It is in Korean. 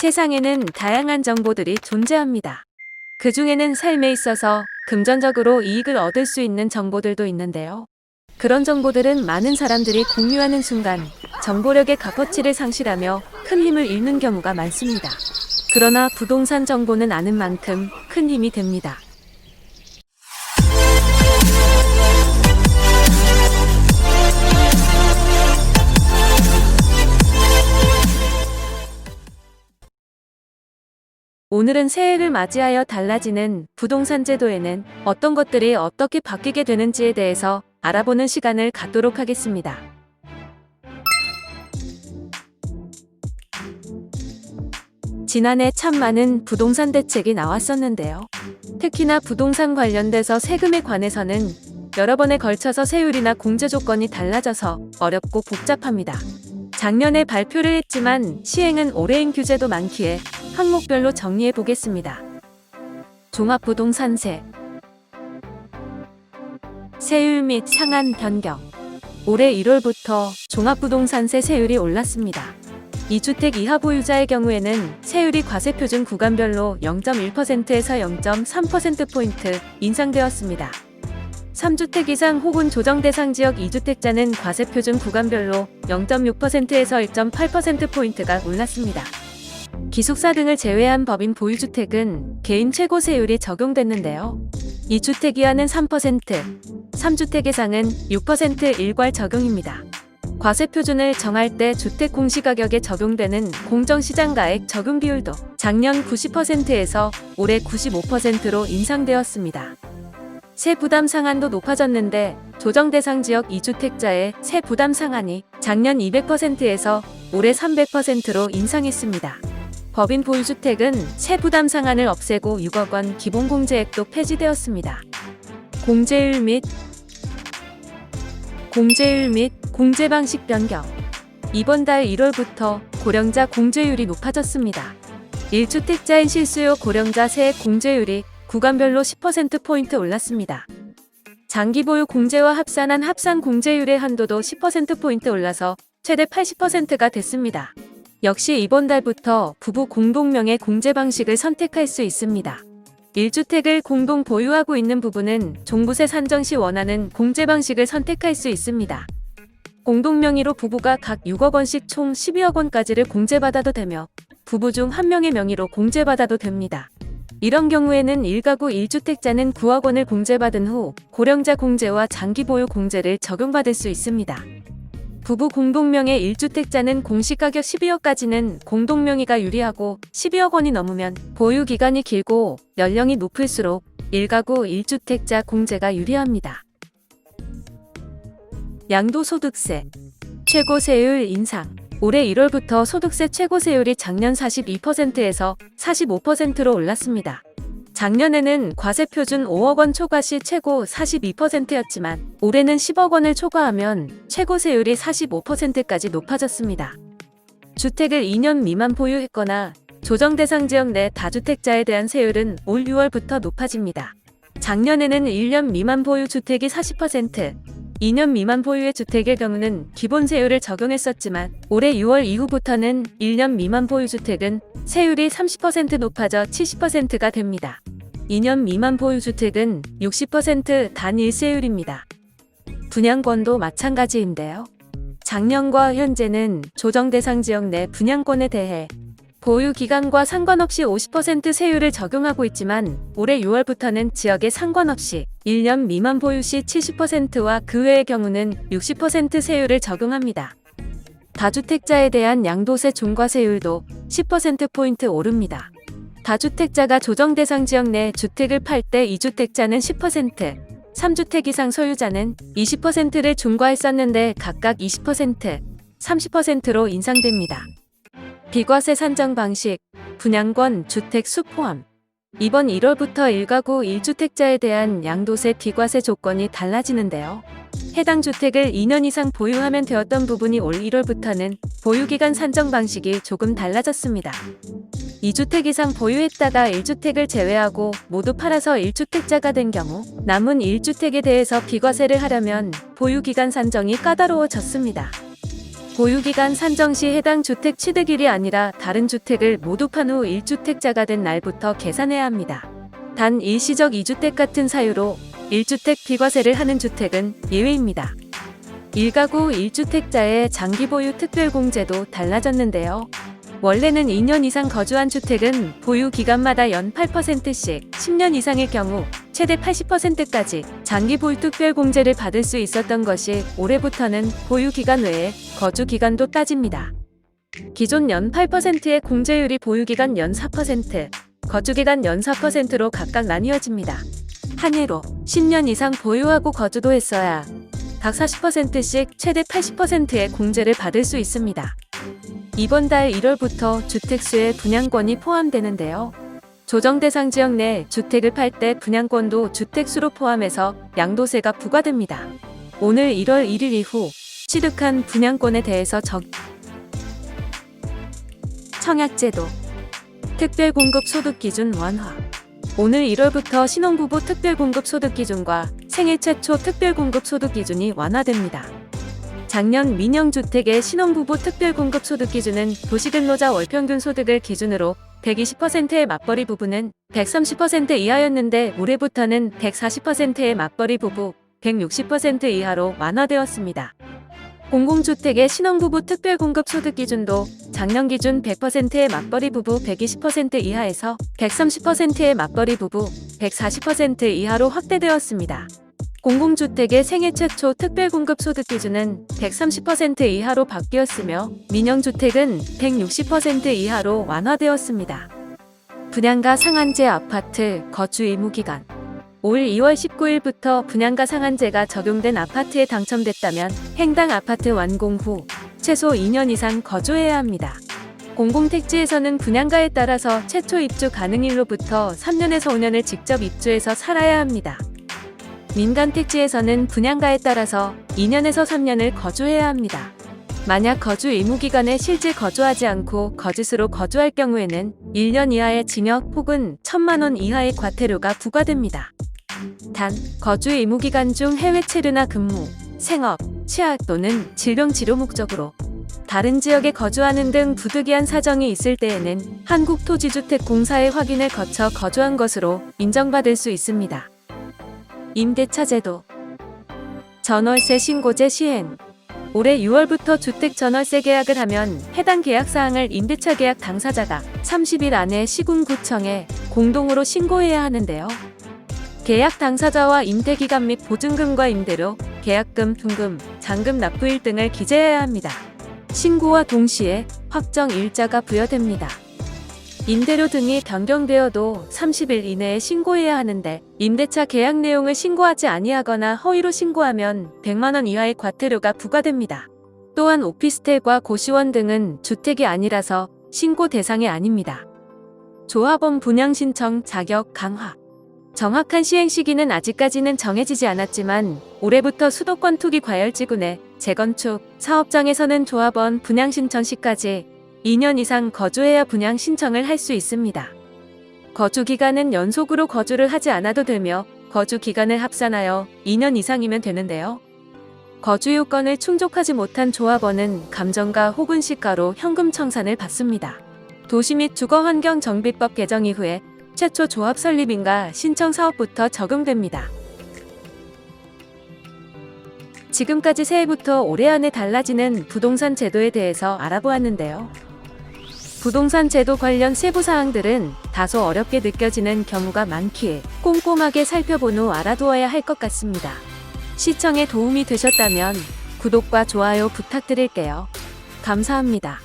세상에는 다양한 정보들이 존재합니다. 그 중에는 삶에 있어서 금전적으로 이익을 얻을 수 있는 정보들도 있는데요. 그런 정보들은 많은 사람들이 공유하는 순간 정보력의 값어치를 상실하며 큰 힘을 잃는 경우가 많습니다. 그러나 부동산 정보는 아는 만큼 큰 힘이 됩니다. 오늘은 새해를 맞이하여 달라지는 부동산 제도에는 어떤 것들이 어떻게 바뀌게 되는지에 대해서 알아보는 시간을 갖도록 하겠습니다. 지난해 참 많은 부동산 대책이 나왔었는데요. 특히나 부동산 관련돼서 세금에 관해서는 여러 번에 걸쳐서 세율이나 공제 조건이 달라져서 어렵고 복잡합니다. 작년에 발표를 했지만 시행은 올해인 규제도 많기에 항목별로 정리해 보겠습니다. 종합부동산세 세율 및 상한 변경 올해 1월부터 종합부동산세 세율이 올랐습니다. 2주택 이하 보유자의 경우에는 세율이 과세표준 구간별로 0.1%에서 0.3%포인트 인상되었습니다. 3주택 이상 혹은 조정 대상 지역 2주택자는 과세표준 구간별로 0.6%에서 1.8%포인트가 올랐습니다. 기숙사 등을 제외한 법인 보유주택은 개인 최고 세율이 적용됐는데요. 2주택 이하는 3%, 3주택 이상은 6% 일괄 적용입니다. 과세 표준을 정할 때 주택 공시가격에 적용되는 공정시장가액 적용 비율도 작년 90%에서 올해 95%로 인상되었습니다. 세 부담 상한도 높아졌는데 조정 대상 지역 2주택자의 세 부담 상한이 작년 200%에서 올해 300%로 인상했습니다. 법인 보유주택은 세 부담 상한을 없애고 6억 원 기본 공제액도 폐지되었습니다. 공제율 및 공제율 및 공제 방식 변경. 이번 달 1월부터 고령자 공제율이 높아졌습니다. 1주택자인 실수요 고령자 세액 공제율이 구간별로 10%포인트 올랐습니다. 장기 보유 공제와 합산한 합산 공제율의 한도도 10%포인트 올라서 최대 80%가 됐습니다. 역시 이번 달부터 부부 공동명의 공제 방식을 선택할 수 있습니다. 1주택을 공동 보유하고 있는 부부는 종부세 산정 시 원하는 공제 방식을 선택할 수 있습니다. 공동명의로 부부가 각 6억 원씩 총 12억 원까지를 공제받아도 되며 부부 중 한 명의 명의로 공제받아도 됩니다. 이런 경우에는 1가구 1주택자는 9억 원을 공제받은 후 고령자 공제와 장기 보유 공제를 적용받을 수 있습니다. 부부 공동명의 1주택자는 공시가격 12억까지는 공동명의가 유리하고 12억 원이 넘으면 보유 기간이 길고 연령이 높을수록 1가구 1주택자 공제가 유리합니다. 양도소득세 최고세율 인상 올해 1월부터 소득세 최고세율이 작년 42%에서 45%로 올랐습니다. 작년에는 과세표준 5억 원 초과 시 최고 42%였지만 올해는 10억 원을 초과하면 최고 세율이 45%까지 높아졌습니다. 주택을 2년 미만 보유했거나 조정 대상 지역 내 다주택자에 대한 세율은 올 6월부터 높아집니다. 작년에는 1년 미만 보유 주택이 40%, 2년 미만 보유의 주택의 경우는 기본 세율을 적용했었지만 올해 6월 이후부터는 1년 미만 보유 주택은 세율이 30% 높아져 70%가 됩니다. 2년 미만 보유 주택은 60% 단일세율입니다. 분양권도 마찬가지인데요. 작년과 현재는 조정 대상 지역 내 분양권에 대해 보유 기간과 상관없이 50% 세율을 적용하고 있지만 올해 6월부터는 지역에 상관없이 1년 미만 보유 시 70%와 그 외의 경우는 60% 세율을 적용합니다. 다주택자에 대한 양도세 중과세율도 10%포인트 오릅니다. 다주택자가 조정 대상 지역 내 주택을 팔 때 2주택자는 10%, 3주택 이상 소유자는 20%를 중과했었는데 각각 20%, 30%로 인상됩니다. 비과세 산정 방식, 분양권, 주택 수 포함. 이번 1월부터 1가구 1주택자에 대한 양도세 비과세 조건이 달라지는데요. 해당 주택을 2년 이상 보유하면 되었던 부분이 올 1월부터는 보유기간 산정 방식이 조금 달라졌습니다. 2주택 이상 보유했다가 1주택을 제외하고 모두 팔아서 1주택자가 된 경우 남은 1주택에 대해서 비과세를 하려면 보유기간 산정이 까다로워졌습니다. 보유기간 산정 시 해당 주택 취득일이 아니라 다른 주택을 모두 판 후 1주택자가 된 날부터 계산해야 합니다. 단 일시적 2주택 같은 사유로 1주택 비과세를 하는 주택은 예외입니다. 1가구 1주택자의 장기 보유 특별공제도 달라졌는데요. 원래는 2년 이상 거주한 주택은 보유 기간마다 연 8%씩 10년 이상일 경우 최대 80%까지 장기 보유 특별 공제를 받을 수 있었던 것이 올해부터는 보유 기간 외에 거주 기간도 따집니다. 기존 연 8%의 공제율이 보유 기간 연 4%, 거주 기간 연 4%로 각각 나뉘어집니다. 한 해로 10년 이상 보유하고 거주도 했어야 각 40%씩 최대 80%의 공제를 받을 수 있습니다. 이번 달 1월부터 주택수에 분양권이 포함되는데요. 조정 대상 지역 내 주택을 팔 때 분양권도 주택수로 포함해서 양도세가 부과됩니다. 오늘 1월 1일 이후 취득한 분양권에 대해서 적 청약제도 특별공급 소득 기준 완화 오늘 1월부터 신혼부부 특별공급 소득 기준과 생애 최초 특별공급 소득 기준이 완화됩니다. 작년 민영주택의 신혼부부 특별공급 소득 기준은 도시근로자 월평균 소득을 기준으로 120%의 맞벌이 부부는 130% 이하였는데 올해부터는 140%의 맞벌이 부부 160% 이하로 완화되었습니다. 공공주택의 신혼부부 특별공급 소득 기준도 작년 기준 100%의 맞벌이 부부 120% 이하에서 130%의 맞벌이 부부 140% 이하로 확대되었습니다. 공공주택의 생애 최초 특별공급 소득 기준은 130% 이하로 바뀌었으며 민영주택은 160% 이하로 완화되었습니다. 분양가 상한제 아파트 거주 의무 기간 올 2월 19일부터 분양가 상한제가 적용된 아파트에 당첨됐다면 해당 아파트 완공 후 최소 2년 이상 거주해야 합니다. 공공택지에서는 분양가에 따라서 최초 입주 가능일로부터 3년에서 5년을 직접 입주해서 살아야 합니다. 민간 택지에서는 분양가에 따라서 2년에서 3년을 거주해야 합니다. 만약 거주 의무 기간에 실제 거주하지 않고 거짓으로 거주할 경우에는 1년 이하의 징역 혹은 1천만 원 이하의 과태료가 부과됩니다. 단, 거주 의무 기간 중 해외 체류나 근무, 생업, 취학 또는 질병 치료 목적으로 다른 지역에 거주하는 등 부득이한 사정이 있을 때에는 한국토지주택공사의 확인을 거쳐 거주한 것으로 인정받을 수 있습니다. 임대차 제도 전월세 신고제 시행 올해 6월부터 주택 전월세 계약을 하면 해당 계약 사항을 임대차 계약 당사자가 30일 안에 시군구청에 공동으로 신고해야 하는데요. 계약 당사자와 임대기간 및 보증금과 임대료, 계약금, 둔금, 잔금 납부일 등을 기재해야 합니다. 신고와 동시에 확정 일자가 부여됩니다. 임대료 등이 변경되어도 30일 이내에 신고해야 하는데 임대차 계약 내용을 신고하지 아니하거나 허위로 신고하면 100만 원 이하의 과태료가 부과됩니다. 또한 오피스텔과 고시원 등은 주택이 아니라서 신고 대상이 아닙니다. 조합원 분양 신청 자격 강화 정확한 시행 시기는 아직까지는 정해지지 않았지만 올해부터 수도권 투기 과열지구 내 재건축 사업장에서는 조합원 분양 신청 시까지 2년 이상 거주해야 분양 신청을 할 수 있습니다. 거주 기간은 연속으로 거주를 하지 않아도 되며 거주 기간을 합산하여 2년 이상이면 되는데요. 거주 요건을 충족하지 못한 조합원은 감정가 혹은 시가로 현금 청산을 받습니다. 도시 및 주거환경 정비법 개정 이후에 최초 조합 설립인가 신청 사업부터 적용됩니다. 지금까지 새해부터 올해 안에 달라지는 부동산 제도에 대해서 알아보았는데요. 부동산 제도 관련 세부 사항들은 다소 어렵게 느껴지는 경우가 많기에 꼼꼼하게 살펴본 후 알아두어야 할 것 같습니다. 시청에 도움이 되셨다면 구독과 좋아요 부탁드릴게요. 감사합니다.